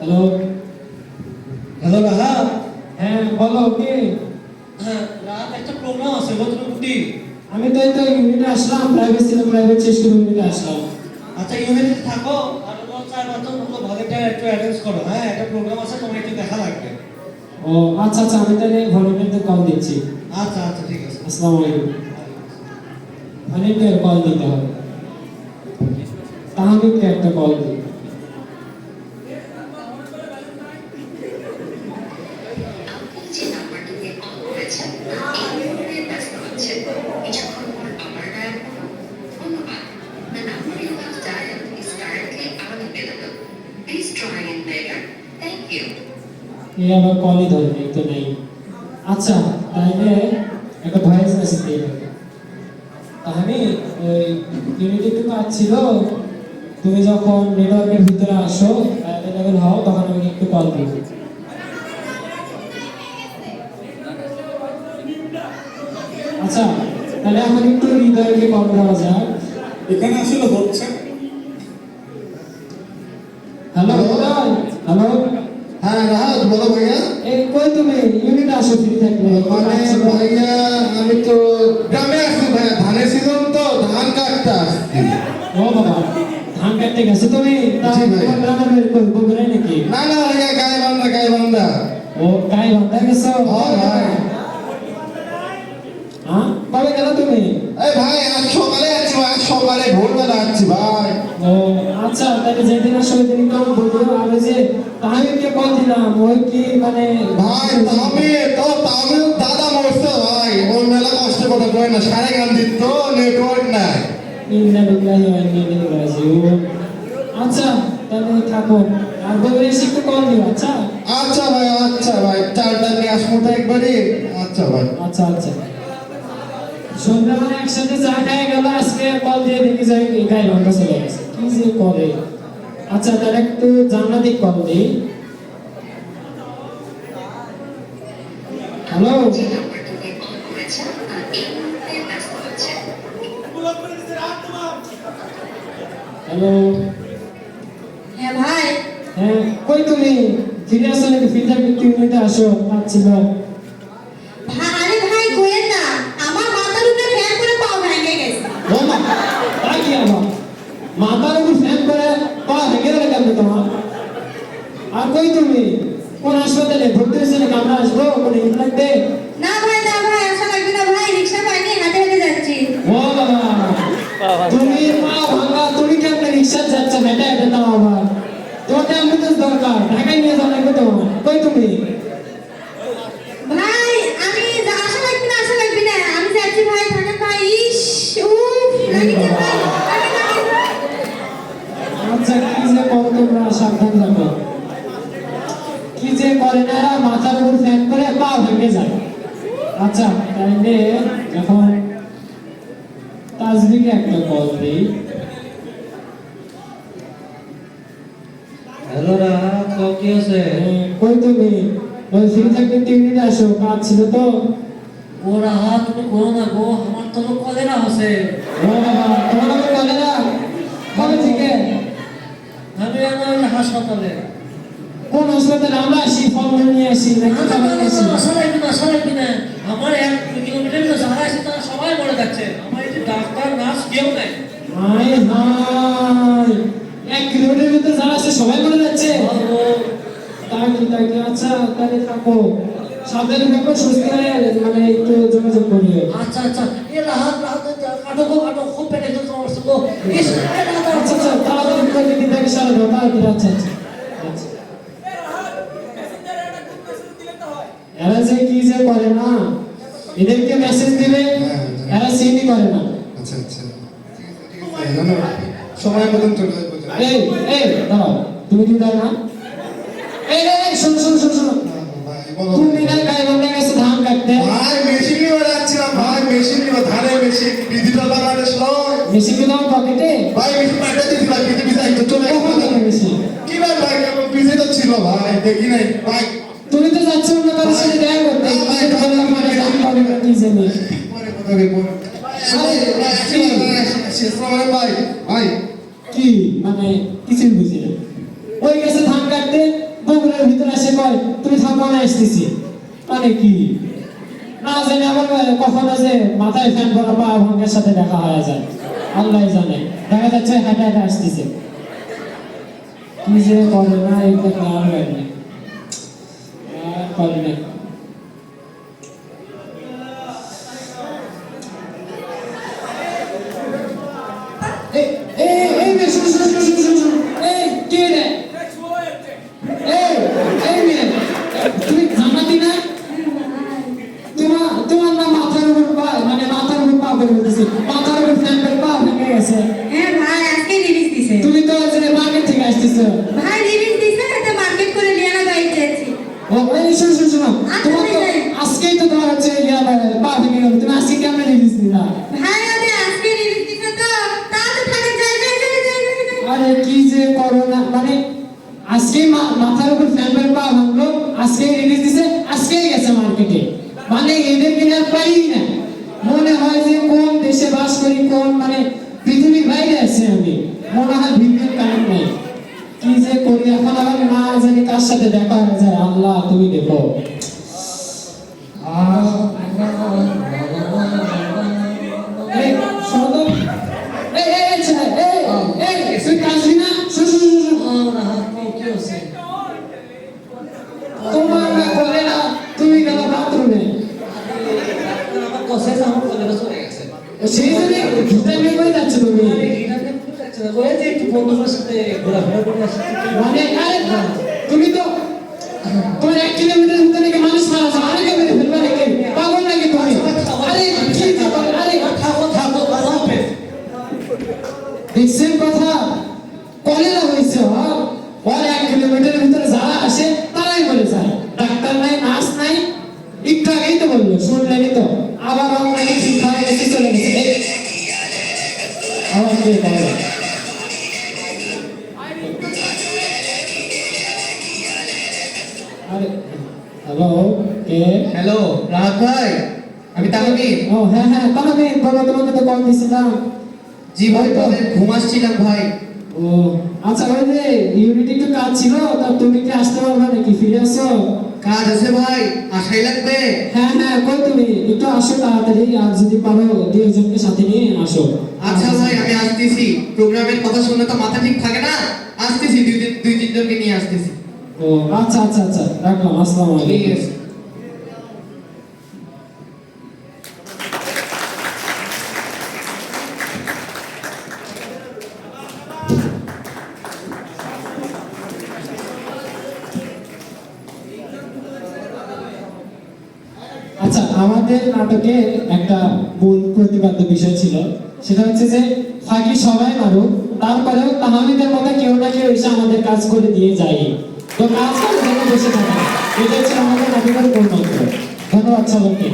Hello? Hello রাহা? হ্যাঁ বলো কে? হ্যাঁ রাত একটা প্রোগ্রাম আছে বদরুদ্দি আমি তো এই তো ইউনিটে আসলাম প্রাইভেট ছিল প্রাইভেট শেষ করে ইউনিটে আসলাম। আচ্ছা ইউনিটিতে থাকো আর হলো চার পাঁচজন হলো ভলেন্টিয়ার একটু অ্যারেঞ্জ করো। হ্যাঁ একটা প্রোগ্রাম আছে তোমার একটু দেখা লাগবে। ও আচ্ছা আচ্ছা আমি তাহলে ভলেন্টিয়ারদের কল দিচ্ছি। আচ্ছা আচ্ছা ঠিক আছে। আসসালামু আলাইকুম। ভলেন্টিয়ার কল দিতে হবে। তাহমিদকে একটা কল দিই। এ আবার কলই ধরেনি তো নেই। আচ্ছা তাইলে একটা ভয়েস মেসেজ দিয়ে দেবে। আমি ওই ইউনিটি একটু কাজ ছিল, তুমি যখন নেটওয়ার্কের ভিতরে আসো অ্যাভেলেবেল হও, তখন আমি একটু কল দিব আচ্ছা তাহলে এখন একটু হৃদয়কে কল দেওয়া যাক। এখানে আসলে হচ্ছে। Hello hello? হ্যাঁ রাহাত বলো ভাইয়া। এই কই তুমি? ইউনিট আসো ফ্রি থাকলে মানে ভাইয়া আমি তো গ্রামে আসছি ভাইয়া ধানের সিজন তো ধান কাটতে ও বাবা ধান কাটতে গেছো তুমি? তোমার নাকি? না না ভাইয়া গায়ে বান্ধা গায়ে বান্ধা ও কাই বান্ধা গেছো ও ভাই হ্যাঁ কবে গেল তুমি? এই ভাই আজ সকালে আসছি ভাই আজ সকালে ভোরবেলা আসছি ভাই। ও আচ্ছা তাহলে যেদিন আসো ওই দিন তো বলব ওই যে তাহমিদকে কল দিলাম ওই কি মানে ভাই আমি তো আমি দাদা মরছে ভাই ওর মেলা কষ্ট কথা কয় না সারে গান দিত নেটওয়ার্ক নাই ইন্না বিল্লাহি ওয়া ইন্না ইলাইহি রাজিউন। আচ্ছা তাহলে থাকো আর বলবে এসে একটু কল দিও আচ্ছা? আচ্ছা ভাই আচ্ছা ভাই চারটা নিয়ে আসব তো একবারই। আচ্ছা ভাই। আচ্ছা আচ্ছা। সন্ধ্যা মানে একসাথে চা খাই গেল আজকে কল দিয়ে দেখি যাই গায়ে লঙ্কা চলে গেছে। কি যে করে? আচ্ছা তাহলে একটু জান্নাতি কল দিই। হ্যালো? আছে হ্যালো? হ্যাঁ ভাই। হ্যাঁ কই তুমি? ফিরে আসো নাকি? ফিল্টার একটু ইউনিটে আসো। পাচ্ছিল ভা- আরে ভাই কোয়েন না আমার মাথার উপরে ফ্যান করে পাও ভেঙে গেছে ও মা তাই কি আবার মাথার উপর ফ্যান করে পা ভেঙে গেলে কেন তোমার আর কই তুমি? কোন হাসপাতালে ভর্তি হয়েছে নাকি আমরা আসব? কোন ইট লাগবে? না ভাই না ভাই আসা লাগবে না ভাই রিক্সা পাইনি হাতে হাতে যাচ্ছি। ও বাবা। তুমি পা ভাঙা তুমি কেমন রিক্সা যাচ্ছ? বেটা এটা তাও আমার। তোমাকে অ্যাম্বুলেন্স দরকার ঢাকায় নিয়ে যাওয়া লাগবে তো? কই তুমি ভাই আমি যা- আসা লাগবে না আসা লাগবে না আমি যাচ্ছি ভাই থাকেন ভাই ইস উফ লাগিছে ভাই থাকেন, থাকেন। আচ্ছা কি যে করো তোমরা সাবধান থাকো কি যে করে না এরা মাথার উপর ফ্যান করে পা ভেঙে যায় আচ্ছা তাইলে এখন তাজবিকে একটা কল দিই। হ্যালো রাহা তো কি আছে? কই তুমি ওই ফ্রি থাকতে তিন মিনিট আসো কাজ ছিল তো। ও রাহা তুমি করো না গো আমার তো কলেরা আছে ও বাবা তোমার নামে কলেরা কবে থেকে আমি আমার হাসপাতালে। কোন হাসপাতালে? আমরা আসি ফর্ম নিয়ে আসি নাকি খাবার নিয়ে আসি। আশা রাখবি না আশা রাখবি না আমার এক কিলোমিটার তো যারা আছে তারা সবাই মরে যাচ্ছে। আমার ডাক্তার নার্স কেউ নাই। হায় হায় এক কিলোমিটার ভিতরে যারা আছে সবাই মরে যাচ্ছে। তাই কি তাই আচ্ছা তাহলে থাকো। সাবধানে থাকো সুস্থ হয়ে মানে একটু যোগাযোগ করিও। আচ্ছা আচ্ছা। এ রাহাত রাহাত কাটো গো কাটো খুব পেটে যন্ত্রণা করছে গো ইস, এ রাহাত, আচ্ছা আচ্ছা তাড়াতাড়ি করে দিদি থেকে সারা দাও তাড়াতাড়ি আচ্ছা আচ্ছা। আচ্ছা এরা যে কি যে করে না এদেরকে মেসেজ দিলে এরা সিনই করে না। ধন্যবাদ সময় মতন চলে যাব এই এই দাঁড়াও তুমি কি দাও না এই এই, এই শোনো শোনো শোনো শোনো। ভাই বলো। তুমি না গায়ে বন্ধে গেছে ধান কাটতে? ভাই মেশিন নিয়ে যাচ্ছিলাম ভাই মেশিন নিয়ে ধানের মেশিন ডিজিটাল বানানোর সময় মেশিন কি দাও পকেটে। ভাই মেশিন পাঠিয়ে দিয়েছিলাম কিন্তু ভিসা একটু চলে কখন মেশিন? কি ভাই ভাই কেমন বিজি তো ছিল ভাই দেখি নাই ভাই। তুমি তো যাচ্ছ অন্য কারোর সাথে দেখা করতে। না, ভাই, একটু মানে দাম পাবে কি জানি। পরে কথা বলব। আরে ভাই আসি ভাই শেষ ভাই ভাই, কি? মানে কিছুই বুঝি না। ওই গেছে ধান কাটতে রুমের ভিতরে এসে কয়, তুমি থাকো না আসতেছি। মানে কি? না জানি আবার কখনো যে মাথায় ফ্যান করা পা ভাঙ্গের সাথে দেখা হয়ে যায়। আল্লাহ জানে। দেখা যাচ্ছে হাঁটা হাঁটা আসতেছে। কি যে করে না এটা আর হয় না। করে না। এই শুনো শুনো শুনো তোমার তো আজকেই তো তোমার হচ্ছে ইয়া পা ভেঙে গেল। তুমি আজকে কেমন রিলিজ দিলা ভাই আরে আজকে রিলিজ দিছে তো তা তো থাকে যাই যাই যাই যাই যাই যাই। আরে কি যে করো না মানে আজকে মাথার উপর ফ্যান মেরে পা ভাঙলো আজকে রিলিজ দিছে আজকেই গেছে মার্কেটে মানে এদের কিনার পাই না। মনে হয় যে কোন দেশে বাস করি কোন মানে পৃথিবীর বাইরে আছে আমি। মনে হয় ভিন্ন কারণ নাই। কি যে করি এখন আবার না জানি কার সাথে দেখা হয়ে যায় আল্লাহ তুমি দেখো আহ, এই, শোনো তো। এই, এই, এই, ছেলে, এই, এই, তুই কাঁদবি না? শোন, শোন, শোন, শোন। আমার হাত পাও কি হচ্ছে তোমার না করে না, তুমি গেল বাথরুমে। ডাক্তার আমার কষে আমার কলেরা চলে গেছে সেই জন্যে ভিটামিন হয়ে যাচ্ছে তুমি। ওই যে একটু বন্ধুদের সাথে ঘোরাফেরা করে আসছি মানে, আরে, তুমি তো তোমার এক কিলোমিটার ভিতরে নাকি মানুষ মারা যায়, আরেকে মেরে ফেলবে নাকি? পাগল নাকি তুমি? আরে, কি? আরে, থাকো থাকো দেখছেন কথা কলেরা হয়েছে ওর ওর এক কিলোমিটারের ভিতরে যারা আসে তারাই বলে যায় ডাক্তার নাই নার্স নাই একটু আগেই তো বলল শুনলেনি তো আবার আমার নাকি ঠিক হয়ে চলে গেছে এই, হ্যালো রাহাত ভাই আমি তাহমিদ। ও হ্যাঁ হ্যাঁ তাহলে বলো তোমাকে তো কল দিছিলাম। জি ভাই তবে ঘুম আসছিলাম ভাই। ও আচ্ছা ওই যে ইউনিটি একটু কাজ ছিল তা তুমি কি আসতে পারবে নাকি? ফিরে আসো। কাজ আছে ভাই আশাই লাগবে। হ্যাঁ হ্যাঁ কই তুমি? একটু আসো তাড়াতাড়ি আর যদি পারো দুইজনকে সাথে নিয়ে আসো। আচ্ছা ভাই আমি আসতেছি। প্রোগ্রামের কথা শুনলে তো মাথা ঠিক থাকে না? আসতেছি দুই দুই তিনজনকে নিয়ে আসতেছি। ও আচ্ছা আচ্ছা আচ্ছা রাখলাম আসসালামু ঠিক আলাইকুম আমাদের নাটকে একটা মূল প্রতিপাদ্য বিষয় ছিল। সেটা হচ্ছে যে ফাঁকি সবাই মারুক, তারপরেও তাহামিদের মতো কেউ না কেউ এসে আমাদের কাজ করে দিয়ে যায় তো কাজ করে বসে থাকে এটা হচ্ছে আমাদের নাটকের মূল মন্ত্র। ধন্যবাদ সবাইকে।